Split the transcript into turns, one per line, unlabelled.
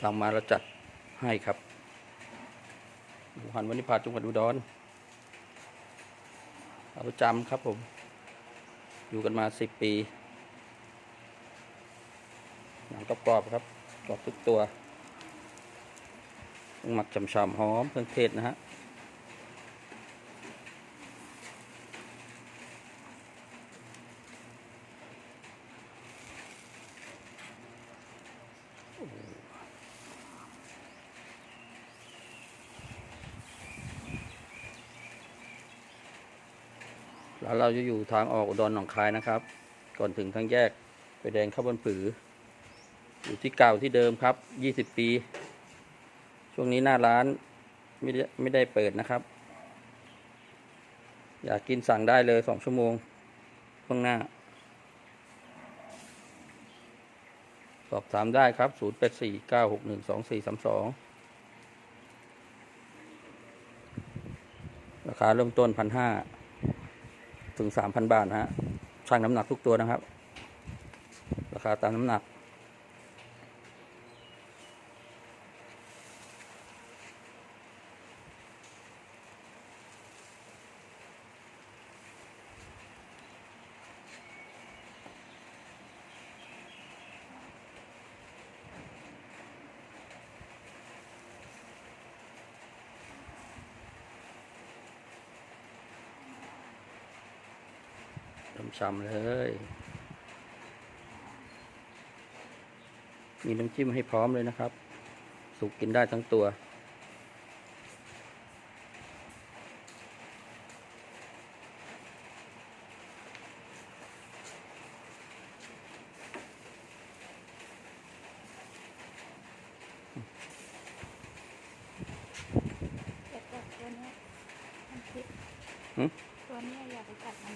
สั่งมาแล้วจัดให้ครับหูหันวันนิพาจังหวัดอุดรเอาประจำครับผม อยู่กันมาสิบปีหนังกรอบๆครับกรอบทุกตัวหมักฉ่ำๆหอมเครื่องเทศนะฮะ ร้านเราจะอยู่ทางออกอุดรหนองคายนะครับ ก่อนถึงทางแยกไฟแดงข้าวบนผือ อยู่ที่เก่าที่เดิมครับ 20 ปี ช่วงนี้หน้าร้านไม่ได้ไม่ได้เปิดนะครับ อยากกินสั่งได้เลยสองชั่วโมงข้างหน้า สอบถามได้ครับ 0 8 4 9 6 1 2 4 3 2ราคาเริ่มต้นพันห้า ถึงสามพันบาทนะฮะช่างน้ำหนักทุกตัวนะครับ ราคาตามน้ำหนัก ช้ำๆเลย มีน้ำจิ้มให้พร้อมเลยนะครับ สุกกินได้ทั้งตัว
แต่กัดตัวเนี้ยมันพิษ
หึ
ตัวเนี้ยอย่าไปกัดมัน